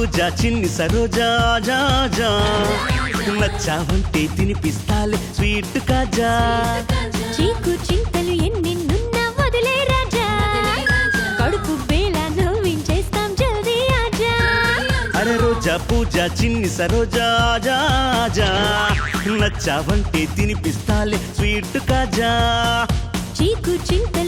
పూజ చిన్ని సరోజా జా జా. నచ్చావంటే తినిపిస్తాలే స్వీట్ కాజా. చీకు చింతలు ఎన్నెన్నున్నా వదిలే రాజా. కడుపు వేళ నవ్వించేస్తాం జల్దీ ఆజా. అరే రోజా పూజ చిన్ని సరోజా జా జా. నచ్చావంటే తినిపిస్తాలే స్వీట్ కాజా. చీకు చింతలు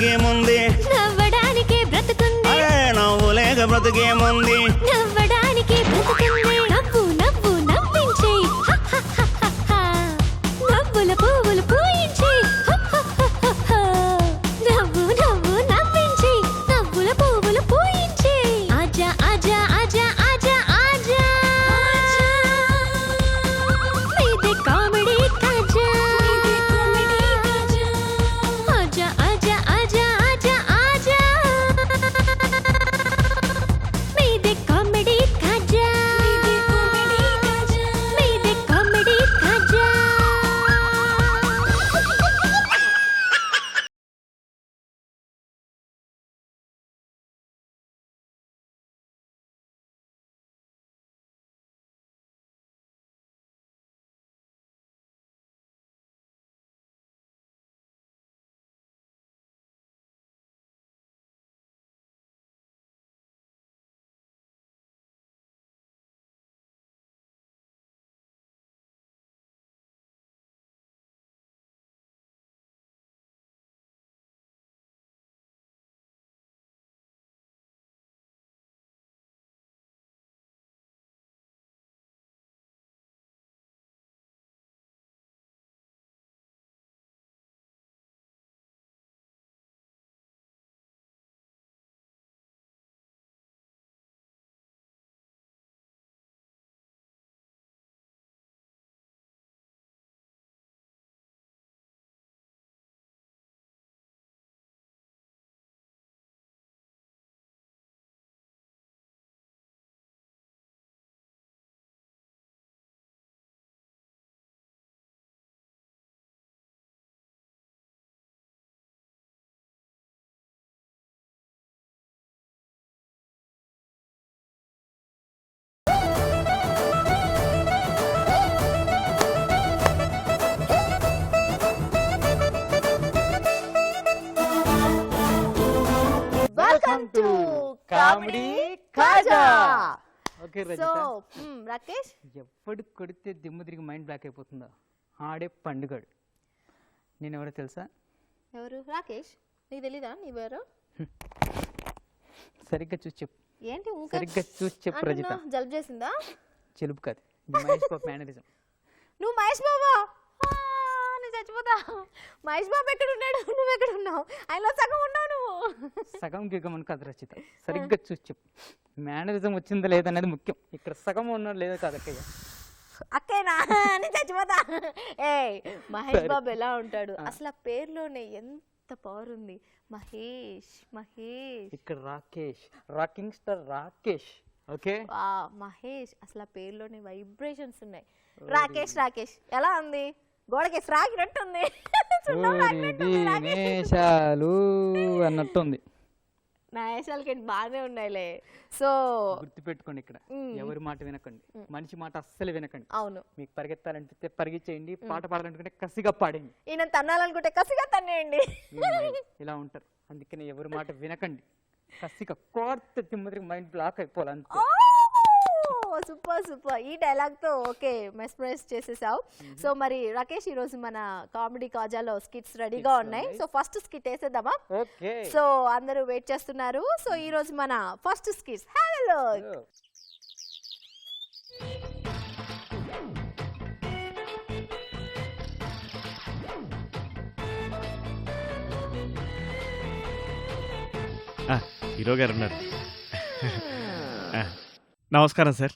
లేక welcome to comedy Kaja. Okay so Rajitha. Rakesh? ఎప్పుడు కొడితే దిమ్ము తిరిగి మైండ్ బ్లాక్ అయిపోతుందో? ఆడే పండుగడు. నేను ఎవరో తెలుసా? ఎవరు? రాకేష్? నీకు తెలీదా? నీవెవరు సరిగ్గా చూసి చెప్పు. ఏంటి ఊక? సరిగ్గా చూసి చెప్పు రజిత. అంటున్నావ్? జలుబు చేసిందా? చెలుపు కాదు. ఇది మహేష్ బాబు మేనరిజం. నువ్వు మహేష్ బాబా? నేను చచ్చిపోతా. మహేష్ బాబు ఎక్కడ ఉన్నాడు నువ్వు ఎక్కడ ఉన్నావు ఆయనలో సగం ఉన్నావు నువ్వు సగం గిగమని కాదు రచిత. సరిగ్గా చూసి చెప్పు. మేనరిజం వచ్చిందా లేదనేది ముఖ్యం. ఇక్కడ సగం ఉన్నాడు లేదో కాదు అక్కయ్య. అక్కేనా నేను చచ్చిపోతా. ఏ మహేష్. బాబు ఎలా ఉంటాడు? అసలు ఆ పేరులోనే ఎంత పవర్ ఉంది? మహేష్ మహేష్. ఇక్కడ Rakesh. Rocking star Rakesh. Okay? Mahesh. అసలు ఆ పేరులోనే వైబ్రేషన్స్ ఉన్నాయి. రాకేష్ రాకేష్. ఎలా ఉంది? గోడకి రాకినట్టుంది సున్నం ఓరి రాగినట్టు ఉంది రాకేష్. దీనేశాలు అన్నట్టుంది. నా వేషాలకి బాగానే ఉన్నాయిలే. సో గుర్తుపెట్టుకోండి ఇక్కడ. ఎవరి మాట వినకండి. మనిషి మాట అస్సలు వినకండి. అవును. మీకు పరిగెత్తాలనిపిస్తే పరిగెచ్చేయండి పాట పాడాలనుకుంటే కసిగా పాడండి. ఈయన తన్నాలనుకుంటే కసిగా తన్నేయండి. ఇలా ఉంటారు. అందుకని ఎవరి మాట వినకండి. కసిగా కోర్త తిమ్మదికి మైండ్ బ్లాక్ అయిపోవాలి అంతే సూపర్ సూపర్ ఈ డైలాగ్తో ఓకే మెస్మరైజ్ చేసేసావు. సో మరి రాకేష్ ఈ రోజు మన కామెడీ కాజాలో స్కిట్స్ రెడీగా ఉన్నాయి. సో ఫస్ట్ స్కిట్ వేసేద్దామా? ఓకే సో అందరూ వెయిట్ చేస్తున్నారు. సో ఈ రోజు మన ఫస్ట్ స్కిట్స్ హలో హీరో గారు ఉన్నారు. ఆ, నమస్కారం సార్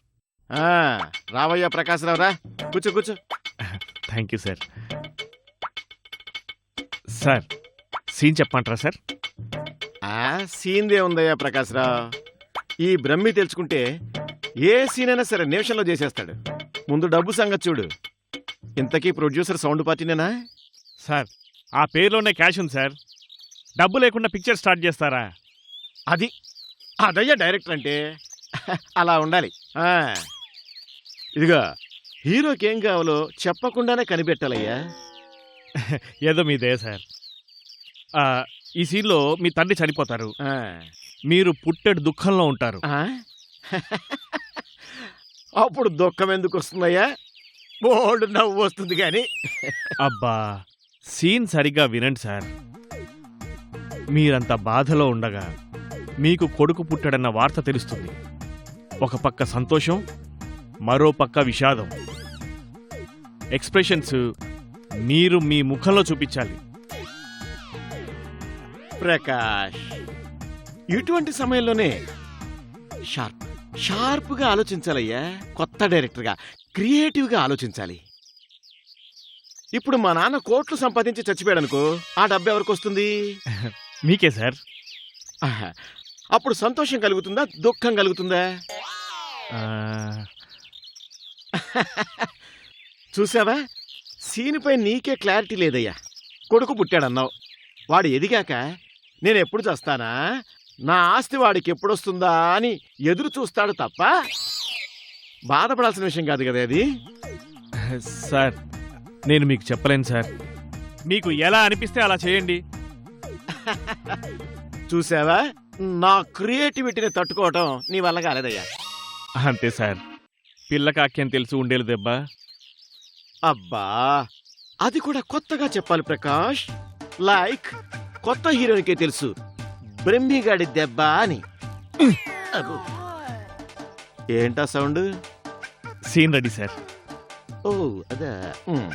రావయ్యా ప్రకాశ్రావు రా కూర్చో కూర్చో. Thank you sir. Sir scene చెప్పమంటారా సార్? ఆ సీన్దే ఉందయ్యా ప్రకాశ్రావు. ఈ బ్రహ్మి తెలుసుకుంటే ఏ సీన్ అయినా సరే నిమిషంలో చేసేస్తాడు. ముందు డబ్బు సంగతి చూడు. ఇంతకీ ప్రొడ్యూసర్ సౌండ్ పార్టీనేనా? సార్ ఆ పేరులోనే క్యాష్ ఉంది సార్. డబ్బు లేకుండా పిక్చర్ స్టార్ట్ చేస్తారా? అది అదయ్యా డైరెక్టర్ అంటే అలా ఉండాలి. ఆ, ఇదిగో హీరోకి ఏం కావాలో చెప్పకుండానే కనిపెట్టాలయ్యా. ఏదో మీదే సార్. ఈ సీన్లో మీ తండ్రి చనిపోతారు. మీరు పుట్టెడు దుఃఖంలో ఉంటారు? అప్పుడు దుఃఖం ఎందుకు వస్తుందయ్యా? బోల్డ్ నవ్వు వస్తుంది కానీ. అబ్బా సీన్ సరిగ్గా వినండి సార్. మీరంత బాధలో ఉండగా మీకు కొడుకు పుట్టాడన్న వార్త తెలుస్తుంది. ఒక పక్క సంతోషం మరో పక్క విషాదం. ఎక్స్ప్రెషన్స్ మీరు మీ ముఖంలో చూపించాలి. ప్రకాష్. ఇటువంటి సమయంలోనే షార్ప్ షార్ప్గా ఆలోచించాలయ్యా. కొత్త డైరెక్టర్గా క్రియేటివ్గా ఆలోచించాలి. ఇప్పుడు మా నాన్న కోట్లు సంపాదించి చచ్చిపోయాడు అనుకో ఆ డబ్బు ఎవరికి వస్తుంది? మీకే సార్. అప్పుడు సంతోషం కలుగుతుందా దుఃఖం కలుగుతుందా? చూసావా? సీనుపై నీకే క్లారిటీ లేదయ్యా. కొడుకు పుట్టాడన్నావు. వాడు ఎదిగాక నేను ఎప్పుడు చేస్తానా? నా ఆస్తి వాడికి ఎప్పుడొస్తుందా అని ఎదురు చూస్తాడు తప్ప బాధపడాల్సిన విషయం కాదు కదా అది? సార్ నేను మీకు చెప్పలేను సార్. మీకు ఎలా అనిపిస్తే అలా చేయండి. చూసావా? నా క్రియేటివిటీని తట్టుకోవటం నీ వల్ల కాలేదయ్యా. అంతే సార్. పిల్లకాక్యం తెలిసి ఉండేలు దెబ్బ అబ్బా అది కూడా కొత్తగా చెప్పాలి ప్రకాష్ లైక్ కొత్త హీరోనికే తెలుసు బ్రహ్మిగాడి దెబ్బ అని. ఏంటా సౌండ్ సీన్ రెడీ సార్ ఓ అదా ఉమ్.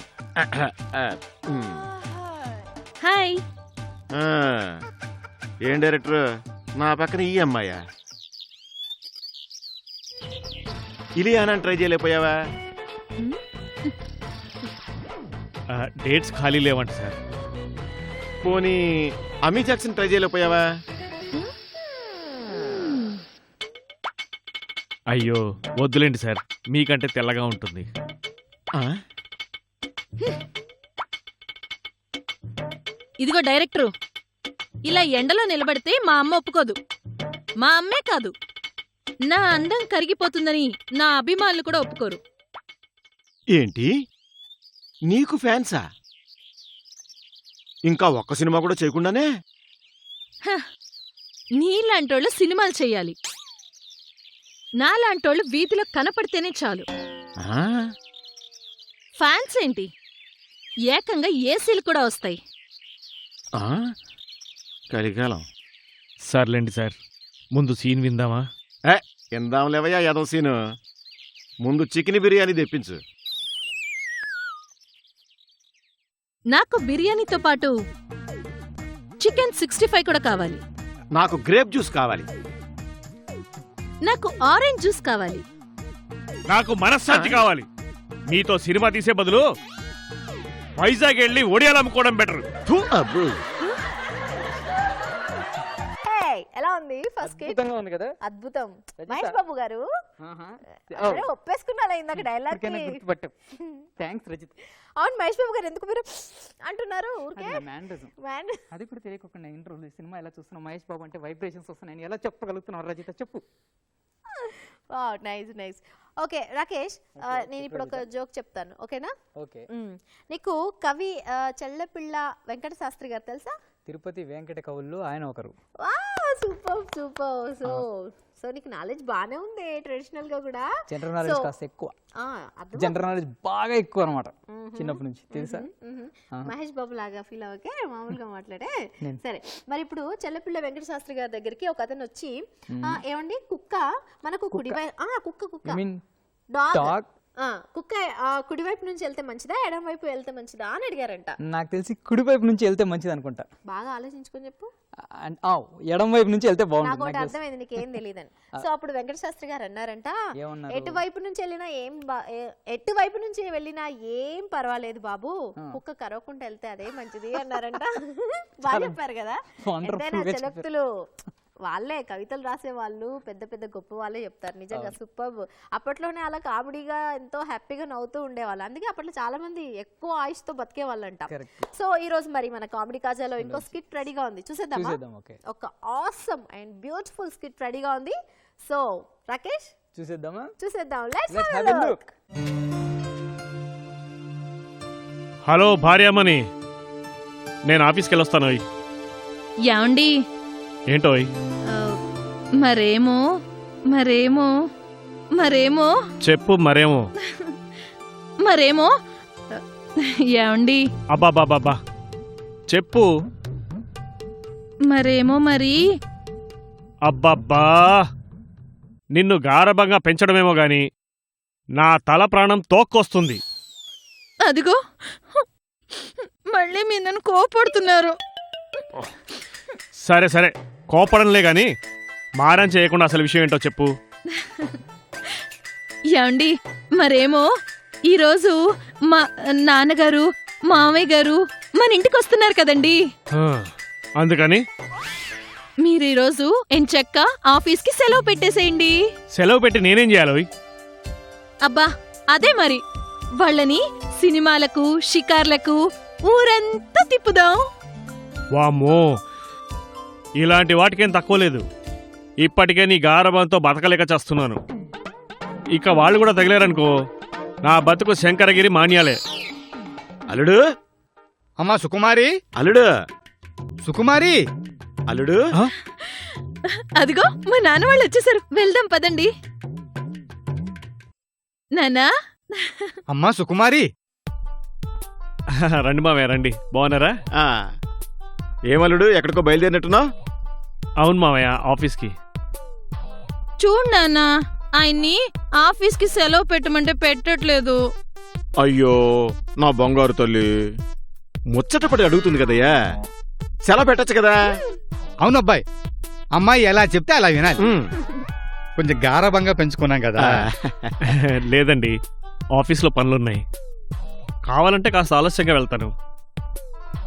ఉమ్. హాయ్ ఆ. ఏం డైరెక్టర్ నా పక్కన ఈ అమ్మాయా ఇలియానా ట్రై చేయలేకపోయావా? ఆ, డేట్స్ ఖాళీ లేవంట సార్. పోనీ అమీ జాక్సన్ ట్రై చేయలేకపోయావా? అయ్యో వద్దులేండి సార్. మీకంటే తెల్లగా ఉంటుంది. ఆ? ఇదిగో డైరెక్టరు. ఇలా ఎండలో నిలబడితే మా అమ్మ ఒప్పుకోదు. మా అమ్మే కాదు. నా అందం కరిగిపోతుందని నా అభిమానులు కూడా ఒప్పుకోరు. ఏంటి? నీకు ఫ్యాన్సా? ఇంకా ఒక్క సినిమా కూడా చేయకుండానే? నీలాంటోళ్ళు సినిమాలు చెయ్యాలి నాలాంటోళ్ళు వీధిలో కనపడితేనే చాలు. ఆ? ఫ్యాన్స్ ఏంటి? ఏకంగా ఏసీలు కూడా వస్తాయి. ఆ? కలికాలం. సర్లేండి సార్. ముందు సీన్ విందామా? ఎందాం లేవయ్యా యాదవ్ సీను. ముందు చికెన్ బిర్యానీ తెప్పించు. నాకు బిర్యానీతో పాటు చికెన్ సిక్స్టీ ఫైవ్ కూడా కావాలి. నాకు గ్రేప్ జ్యూస్ కావాలి. నాకు ఆరెంజ్ జ్యూస్ కావాలి. నాకు మనశ్శాంతి కావాలి. మీతో సినిమా తీసే బదులు వైజాగ్ వెళ్ళి ఒడియాలు అమ్ముకోవడం బెటర్. అబ్బో. ఉంది ఫస్ట్ అద్భుతంగా ఉంది కదా? అద్భుతం. మహేష్ బాబు గారు. అరే, ఒప్పేసుకున్నా ఇందాక డైలాగ్ థ్యాంక్స్ రజిత్. అవును మహేష్ బాబు గారు ఎందుకు మీరు అంటున్నారు? ఊరికే అది కూడా తెలియకుండా ఇంటర్వ్యూ సినిమా ఎలా చూస్తున్నాం మహేష్ బాబు అంటే వైబ్రేషన్స్ వస్తున్నాయని ఎలా చెప్పగలుగుతున్నావు రజిత? చెప్పు. నైస్ నైస్ ఓకే రాకేష్ నేను ఇప్పుడు ఒక జోక్ చెప్తాను ఓకేనా? ఓకే. నీకు కవి చెల్లపిళ్ళ వెంకట శాస్త్రి గారు తెలుసా? తిరుపతి వెంకట కవుల్లో ఆయన ఒకరు. వా సూపర్ సూపర్. సో సో నీకు నాలెడ్జ్ బాగానే ఉంది ట్రెడిషనల్గా కూడా. జనరల్ నాలెడ్జ్ కాస్త ఎక్కువ. జనరల్ నాలెడ్జ్ బాగా ఎక్కువ అనమాట చిన్నప్పటి నుంచి తెలుసా. మహేష్ బాబు లాగా ఫీల్ అవ్వకే మామూలుగా మాట్లాడే. సరే మరి ఇప్పుడు చెల్లపిల్ల వెంకట శాస్త్రి గారి దగ్గరికి ఒక అతను వచ్చి ఏమండి కుక్క? మనకు కుడివై ఆ కుక్క కుక్క. మీన్ డాగ్ కుక్క కుడివైపు నుంచి వెళ్తే మంచిదా ఎడం వైపు వెళ్తే మంచిదా అని అడిగారంట. నాకు తెలిసి కుడివైపు నుంచి వెళ్తే మంచిది అనుకుంటా బాగా ఆలోచించుకొని చెప్పు. అండ్ ఎడం వైపు నుంచి వెళ్తే నాకు బాగుంటుంది నాకు. అర్థమైంది నీకేం తెలియదని సో అప్పుడు వెంకట శాస్త్రి గారు అన్నారంట ఎటువైపు నుంచి వెళ్ళినా ఏం ఎటువైపు నుంచి వెళ్ళినా ఏం పర్వాలేదు బాబు. కుక్క కరవకుండా వెళ్తే అదే మంచిది అన్నారంట. బాగా చెప్పారు కదా. ఎంతైనా. చలోక్తులు వాళ్ళే కవితలు రాసే వాళ్ళు పెద్ద పెద్ద గొప్ప వాళ్ళే చెప్తారు. నిజంగా సూపర్ అప్పట్లోనే అలా కామెడీగా ఎంతో హ్యాపీగా నవ్వుతూ ఉండేవాళ్ళు. అందుకే అప్పట్లో చాలా మంది ఎక్కువ ఆయుష్తో బతికే వాళ్ళంట. సో ఈ రోజు మరి మన కామెడీ కాజాలో ఇంకో స్కిట్ రెడీగా ఉంది. చూసేద్దామా? చూసేద్దాం ఓకే. ఒక ఆసమ్ అండ్ బ్యూటిఫుల్ స్కిట్ రెడీగా ఉంది. సో రాకేష్? చూసేద్దామా? చూసేద్దాం. Let's have a look hello భార్యామణి. నేను ఆఫీస్కి వెళ్ళొస్తాను ఓయ్. ఏంటోయ్ మరేమో మరేమో మరేమో? చెప్పు మరేమో. మరేమో? యాండి అబ్బాబాబాబా చెప్పు. మరేమో మరి? అబ్బబ్బా. నిన్ను గారభంగా పెంచడమేమో గాని నా తల ప్రాణం తోక్కొస్తుంది. అదిగో. మళ్ళీ మీ నన్ను కోపడుతున్నారు. సరే సరే. కోపడంలే గాని మారం చేయకుండా అసలు విషయం ఏంటో చెప్పు. యాండి మరేమో? ఈరోజు మా నాన్నగారు మామయ్య గారు మన ఇంటికి వస్తున్నారు కదండి. అందుకని? మీరు ఈరోజు ఎంచక్క ఆఫీస్కి సెలవు పెట్టేసేయండి. సెలవు పెట్టి నేనేం చేయాలి అబ్బా అదే మరి. వాళ్ళని సినిమాలకు షికార్లకు ఊరంతా తిప్పుదాం. వామ్మో ఇలాంటి వాటికేం తక్కువ లేదు. ఇప్పటికే నీ గారభంతో బతకలేక చేస్తున్నాను. ఇక వాళ్ళు కూడా తగిలారనుకో నా బతుకు శంకరగిరి మాన్యాలే. అల్లుడు? అమ్మా సుకుమారి? అల్లుడు? సుకుమారి? అల్లుడు? అదిగో మా నాన్న వాళ్ళు వచ్చేసారు. వెళ్దాం పదండి. నానా అమ్మా సుకుమారి? రండి మావయ్య రండి. బాగున్నారా? ఆ, ఏమల్లుడు ఎక్కడికో బయలుదేరినట్టున్నావు అవును మావయ్య ఆఫీస్కి. చూడు నాన్న ఆయన్ని ఆఫీస్కి సెలవు పెట్టమంటే పెట్టట్లేదు. అయ్యో నా బంగారు తల్లి. ముచ్చటపడి అడుగుతుంది కదయ్యా. సెలవు పెట్టచ్చు కదా. అవును అబ్బాయి అమ్మాయి ఎలా చెప్తే అలా వినాలి. ఉమ్. కొంచెం గారభంగా పెంచుకున్నాం కదా. ఆ, లేదండి ఆఫీస్లో పనులున్నాయి. కావాలంటే కాస్త ఆలస్యంగా వెళ్తాను.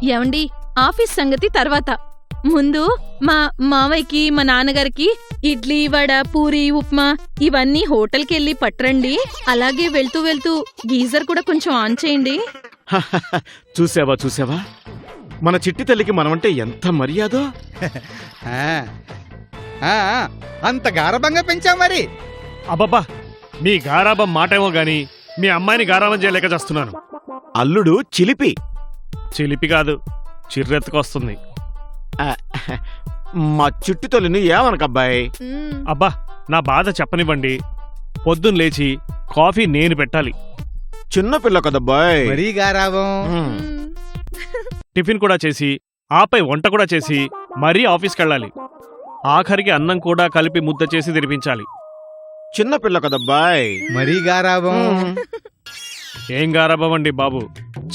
ఏమండి ఆఫీస్ సంగతి తర్వాత. ముందు మా మావయ్యకి మా నాన్నగారికి ఇడ్లీ వడ పూరి ఉప్మా ఇవన్నీ హోటల్కి వెళ్ళి పట్టరండి. అలాగే వెళ్తూ వెళ్తూ గీజర్ కూడా కొంచెం ఆన్ చేయండి. చూసావా చూసావా? మన చిట్టి తల్లికి మనమంటే ఎంత మర్యాదో? ఆ, ఆ, ఆ, అంత గారభంగా పెంచాం మరి. అబ్బబ్బా మీ గారాబం మాటేమో గాని మీ అమ్మాయిని గారాబం చేయలేక చేస్తున్నాను. అల్లుడు చిలిపి. చిలిపి కాదు చిర్రెత్తుకొస్తుంది. మా చిట్టి తల్లిని ఏమనకబ్బాయి. అబ్బా నా బాధ చెప్పనివ్వండి. పొద్దున్న లేచి కాఫీ నేను పెట్టాలి. చిన్న పిల్ల కదబ్బాయ్. మరీ. మ్మ్. టిఫిన్ కూడా చేసి ఆపై వంట కూడా చేసి మరీ ఆఫీస్కి వెళ్ళాలి ఆఖరికి అన్నం కూడా కలిపి ముద్ద చేసి తినిపించాలి. చిన్న పిల్ల కదబ్బాయ్. మరీ గారాభం. ఉమ్. ఏం గారాబం అండి బాబు?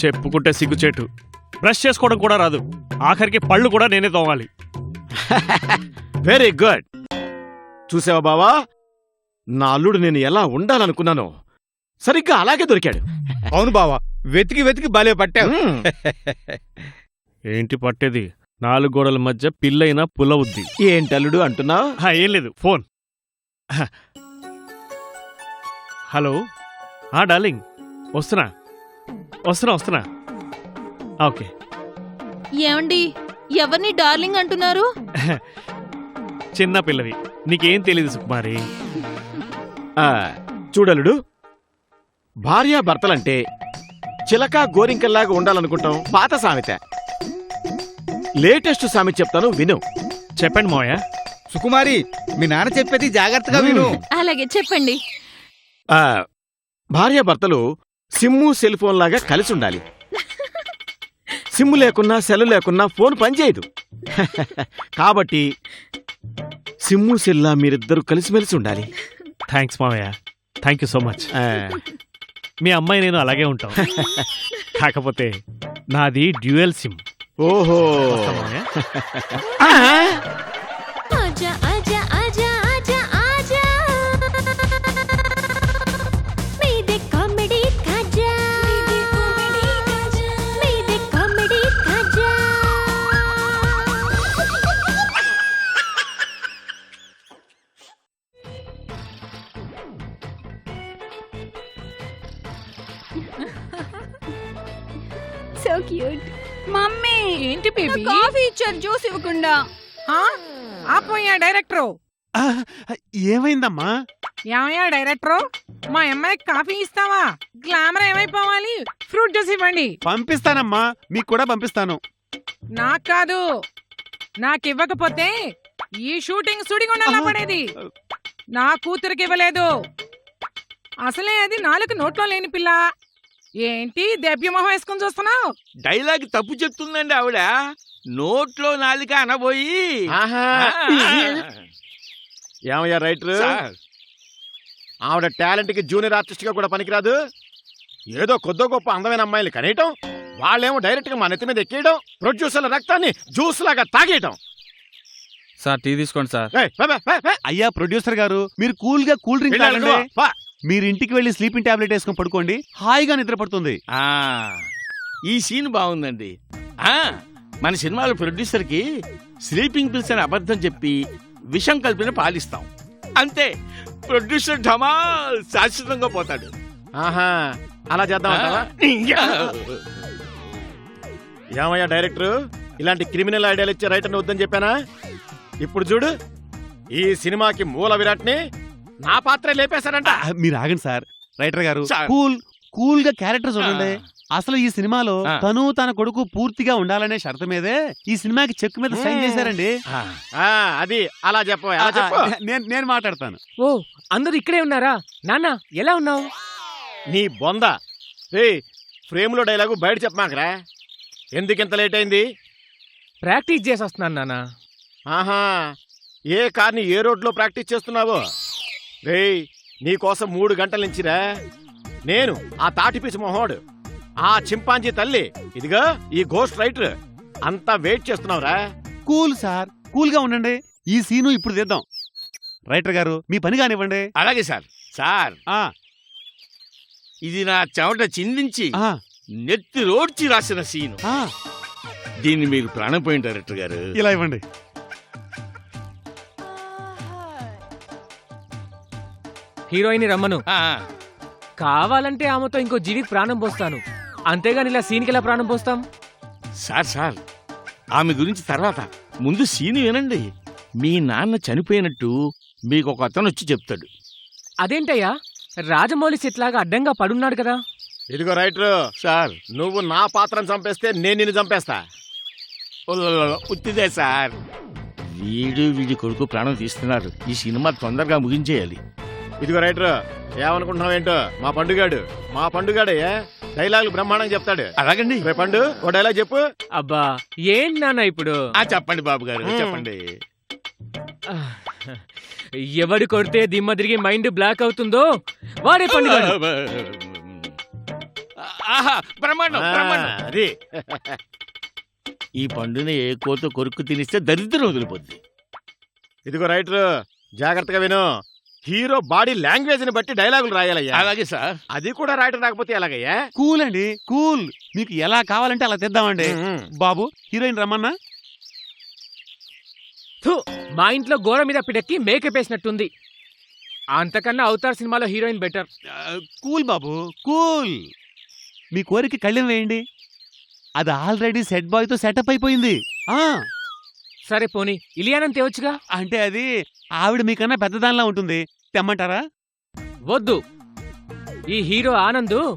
చెప్పుకుంటే సిగ్గుచేటు. బ్రష్ చేసుకోవడం కూడా రాదు. ఆఖరికి పళ్ళు కూడా నేనే తోవాలి వెరీ గుడ్ చూసావా బావా? నా అల్లుడు నేను ఎలా ఉండాలనుకున్నానో సరిగ్గా అలాగే దొరికాడు. అవును బావా వెతికి వెతికి భలే పట్టావు. ఉమ్. ఏంటి పట్టేది? నాలుగు గోడల మధ్య పిల్లైన పులవుద్ది. ఏంటి అల్లుడు అంటున్నావు హా, ఏం లేదు ఫోన్. హ. హలో. ఆ డార్లింగ్. వస్తున్నా. వస్తున్నా వస్తున్నా. ఓకే. ఏమండి ఎవరిని డార్లింగ్ అంటున్నారు? చిన్న పిల్లవి నీకేం తెలియదు సుకుమారి. ఆ, చూడలుడు భార్యాభర్తలంటే చిలక గోరింకల్లాగా ఉండాలనుకుంటాం పాత సామెత. లేటెస్ట్ సామెత చెప్తాను విను. చెప్పండి మోయ. సుకుమారి మీ నాన్న చెప్పేది జాగ్రత్తగా విను. అలాగే చెప్పండి. ఆ, భార్యాభర్తలు సిమ్ము సెల్ ఫోన్ లాగా కలిసి ఉండాలి. సిమ్ము లేకున్నా సెల్ లేకున్నా ఫోన్ పనిచేయదు. కాబట్టి సిమ్ము సెల్లా మీరిద్దరూ కలిసిమెలిసి ఉండాలి. థ్యాంక్స్ మావయ్య థ్యాంక్ యూ సో మచ్. మీ అమ్మాయి నేను అలాగే ఉంటాం. కాకపోతే నాది డ్యూయల్ సిమ్. ఓహో. ఏంటి బేబీ? కాఫీ ఇచ్చారు జ్యూస్ ఇవ్వకుండా. ఆ? ఆపోయా డైరెక్టర్. ఏమైందమ్మా? ఏమయ్యా డైరెక్టర్? మా అమ్మాయికి కాఫీ ఇస్తావా? గ్లామర్ ఏమైపోవాలి? ఫ్రూట్ జ్యూస్ ఇవ్వండి. పంపిస్తానమ్మా. మీకు కూడా పంపిస్తాను. నాకు కాదు. నాకు ఇవ్వకపోతే ఈ షూటింగ్ సుడిగుండాలా పడేది. నా కూతురికి ఇవ్వలేదు. అసలే అది నాలుగు నోట్లో లేని పిల్ల. ఏంటి దెబ్బ్యమొహం వేసుకొని చూస్తున్నావు? డైలాగ్ తప్పు చెప్తుందండి ఆవిడ. నోట్లో నాలిక అనబోయి. ఆహా. ఏమయ్యా రైటర్? సార్, ఆవిడ టాలెంట్కి జూనియర్ ఆర్టిస్ట్గా కూడా పనికిరాదు. ఏదో కొద్దో గొప్ప అందమైన అమ్మాయిలు కనేయటం వాళ్ళేమో డైరెక్ట్గా మా నెత్తి మీద ఎక్కేయడం ప్రొడ్యూసర్ల రక్తాన్ని జ్యూస్ లాగా తాగేయటం. సార్ టీ తీసుకోండి సార్. అయ్యా ప్రొడ్యూసర్ గారు మీరు కూల్గా కూల్ డ్రింక్ మీరు ఇంటికి వెళ్ళి స్లీపింగ్ టాబ్లెట్ వేసుకొని పడుకోండి. హాయిగా నిద్ర పడుతుంది. ఆ, ఈ సీన్ బాగుందండి. ఆ మన సినిమాల ప్రొడ్యూసర్కి స్లీపింగ్ పిల్స్ అని అబద్ధం చెప్పి విషం కలిపిన పాలిస్తాం. అంతే ప్రొడ్యూసర్ ఢమాల్ శాశ్వతంగా పోతాడు. ఆహా అలా చేద్దాం అంటావా? ఏమయ్యా డైరెక్టర్? ఇలాంటి క్రిమినల్ ఐడియాలు ఇచ్చే రైటర్ని వద్దని చెప్పానా? ఇప్పుడు చూడు ఈ సినిమాకి మూల విరాట్ని నా పాత్రే లేపేశారంట ఆ, మీరు ఆగండి సార్. రైటర్ గారు సార్. కూల్ కూల్గా క్యారెక్టర్ చూడండి అసలు ఈ సినిమాలో ఆ. తను తన కొడుకు పూర్తిగా ఉండాలనే షరతు మీదే ఈ సినిమాకి చెక్ మీద సైన్. చేశారండి. ఆ. ఆ, అది అలా చెప్పు అలా చెప్పు. ఆ, నేను నేను మాట్లాడతాను. ఓ అందరూ ఇక్కడే ఉన్నారా? నాన్న ఎలా ఉన్నావు? నీ బొంద. ఫ్రేమ్లో డైలాగు బయట చెప్పమాకరా? ఎందుకింత లేట్ అయింది? ప్రాక్టీస్ చేసి వస్తున్నాను నాన్న. ఆహా ఏ కార్ని ఏ రోడ్లో ప్రాక్టీస్ చేస్తున్నావో? రేయ్ నీకోసం మూడు గంటల నుంచిరా. నేను ఆ తాటిపిసి మొహోడు ఆ చింపాంజీ తల్లి ఇదిగా ఈ గోస్ట్ రైటర్ అంతా వెయిట్ చేస్తున్నావురా. కూల్ సార్ కూల్గా ఉండండి. ఈ సీను ఇప్పుడు తీద్దాం. రైటర్ గారు మీ పని కానివ్వండి. అలాగే సార్ సార్. ఆ, ఇది నా చెమట చిందించి ఆ, నెత్తి రోడ్చి రాసిన సీను. ఆ, దీన్ని మీరు ప్రాణం పోయిన డైరెక్టర్ గారు. ఇలా ఇవ్వండి. హీరోయిన్ రమ్మను. ఆ, కావాలంటే ఆమెతో ఇంకో జీవికి ప్రాణం పోస్తాను. అంతేగాని ఇలా సీన్కి ఎలా ప్రాణం పోస్తాం? Sir sir. ఆమె గురించి తర్వాత. ముందు సీను వినండి. మీ నాన్న చనిపోయినట్టు మీకు ఒక అతను వచ్చి చెప్తాడు. అదేంటయ్యా? రాజమౌళి చెట్లాగా అడ్డంగా పడున్నాడు కదా. ఇదిగో రైటర్. సార్. నువ్వు నా పాత్రను చంపేస్తే నేను నిన్ను చంపేస్తా. ఉల్లల, ఉత్తిదే సార్. వీడు వీడి కొడుకు ప్రాణం తీస్తున్నారు. ఈ సినిమా తొందరగా ముగించేయాలి. ఇదిగో రైటర్ ఏమనుకుంటున్నావు ఏంటో? మా పండుగాడు మా పండుగాడే డైలాగులు బ్రహ్మాండం చెప్తాడు. అలాగండి. రే పండు ఓ డైలాగ్ చెప్పు. అబ్బా ఏంటి నాన్న ఇప్పుడు? ఆ చెప్పండి బాబు గారు. చెప్పండి. ఎవడు కొడితే దిమ్మ తిరిగి మైండ్ బ్లాక్ అవుతుందో వాడే పండుగ ఆహా బ్రహ్మాండం ఆ, బ్రహ్మాండం. అది. ఈ పండుని ఏ కోత కొరుక్కు తినిస్తే దరిద్రం వదిలిపోద్ది. ఇదిగో రైటర్ జాగ్రత్తగా విను. హీరో బాడీ లాంగ్వేజ్ని బట్టి డైలాగులు రాయాలయ్యా. అలాగే సార్. అది కూడా రాయటం రాకపోతే ఎలాగయ్యా? కూల్ అండి కూల్. మీకు ఎలా కావాలంటే అలా తెద్దామండి. బాబు హీరోయిన్ రమ్మన్నా? థు, మా ఇంట్లో గోడ మీద పిడెక్కి మేకప్ వేసినట్టుంది. అంతకన్నా అవతార్ సినిమాలో హీరోయిన్ బెటర్. ఆ, కూల్ బాబు కూల్. మీ కోరిక కళ్ళెం వేయండి. అది ఆల్రెడీ సెట్ బాయ్తో సెటప్ అయిపోయింది. ఆ. సరే పోనీ ఇలియానని తేవచ్చుగా? అంటే అది ఆవిడ మీకన్నా పెద్దదానిలా ఉంటుంది. తెమ్మంటారా? వద్దు. ఈ హీరో ఆనంద్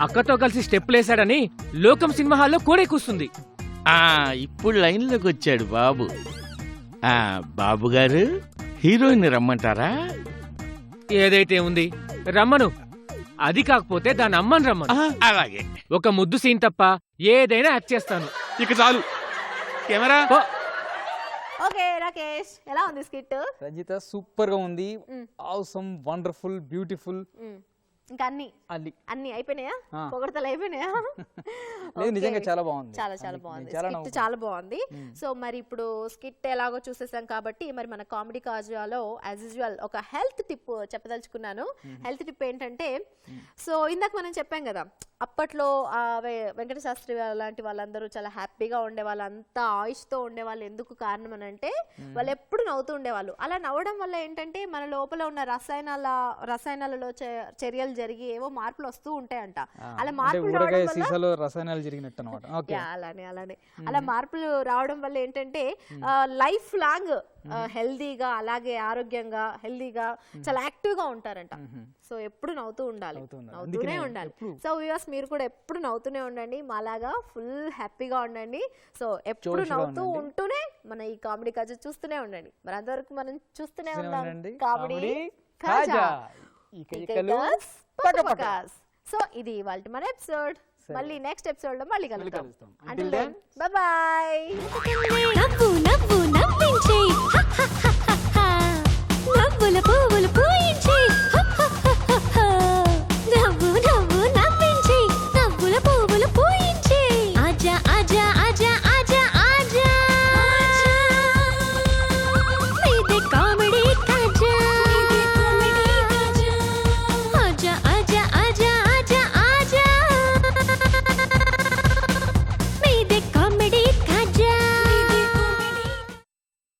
అక్కతో కలిసి స్టెప్పులేశాడని లోకం సినిమా హాల్లో కోడే కూస్తుంది. ఆ ఇప్పుడు లైన్లోకి వచ్చాడు బాబు. ఆ బాబు గారు హీరోయిన్ రమ్మంటారా? ఏదైతే ఉంది రమ్మను. అది కాకపోతే దాని అమ్మని రమ్మను. అలాగే. ఒక ముద్దు సీన్ తప్ప ఏదైనా యాక్ట్ చేస్తాను. ఇక చాలు. కెమెరా? ఓకే రాకేష్ ఎలా ఉంది స్కిట్? రజిత సూపర్గా ఉంది. ఆసమ్ వండర్ఫుల్ బ్యూటిఫుల్ ఇంకా అన్ని? అల్లి అన్ని అయిపోయినాయా. పొగడతలు అయిపోయినాయా? లేదు నిజంగా. చాలా బాగుంది. చాలా చాలా బాగుంది. స్కిట్. చాలా బాగుంది. సో మరి ఇప్పుడు స్కిట్ ఎలాగో చూసేసాం కాబట్టి మరి మన కామెడీ కాజువాలో యాజ్ యూజువల్ ఒక హెల్త్ టిప్ చెప్పదలుచుకున్నాను. హెల్త్ టిప్ ఏంటంటే సో ఇందాక మనం చెప్పాం కదా అప్పట్లో వెంకట శాస్త్రి లాంటి వాళ్ళందరూ చాలా హ్యాపీగా ఉండేవాళ్ళు అంత ఆయుష్తో ఉండేవాళ్ళు ఎందుకు కారణం అని అంటే వాళ్ళు ఎప్పుడు నవ్వుతూ ఉండేవాళ్ళు. అలా నవ్వడం వల్ల ఏంటంటే మన లోపల ఉన్న రసాయనాల రసాయనాలలో చర్యలు జరిగి ఏవో మార్పులు వస్తూ ఉంటాయంట. అలా మార్పులు రసాయనాలు జరిగినట్టు అనమాట అలానే అలానే. అలా మార్పులు రావడం వల్ల ఏంటంటే లైఫ్ లాంగ్ హెల్దీగా అలాగే ఆరోగ్యంగా హెల్దీగా చాలా యాక్టివ్గా ఉంటారంట సో ఎప్పుడు నవ్వుతూ ఉండాలి. నవ్వుతూ ఉండాలి. నవ్వుతూనే ఉండాలి. సో వ్యూవర్స్ మీరు కూడా ఎప్పుడు నవ్వుతూనే ఉండండి. మాలాగా ఫుల్ హ్యాపీగా ఉండండి. సో ఎప్పుడు నవ్వుతూ. ఉంటూనే మన ఈ కామెడీ కాజు చూస్తూనే ఉండండి. మరి అంతవరకు మనం చూస్తూనే ఉందాం. కామెడీ కాజా. సో ఇది ఇవాళ మన ఎపిసోడ్. మళ్ళీ నెక్స్ట్ ఎపిసోడ్లో మళ్ళీ కలుద్దాం. అంటే దెన్ బాయ్ నవ్వుల పువ్వులు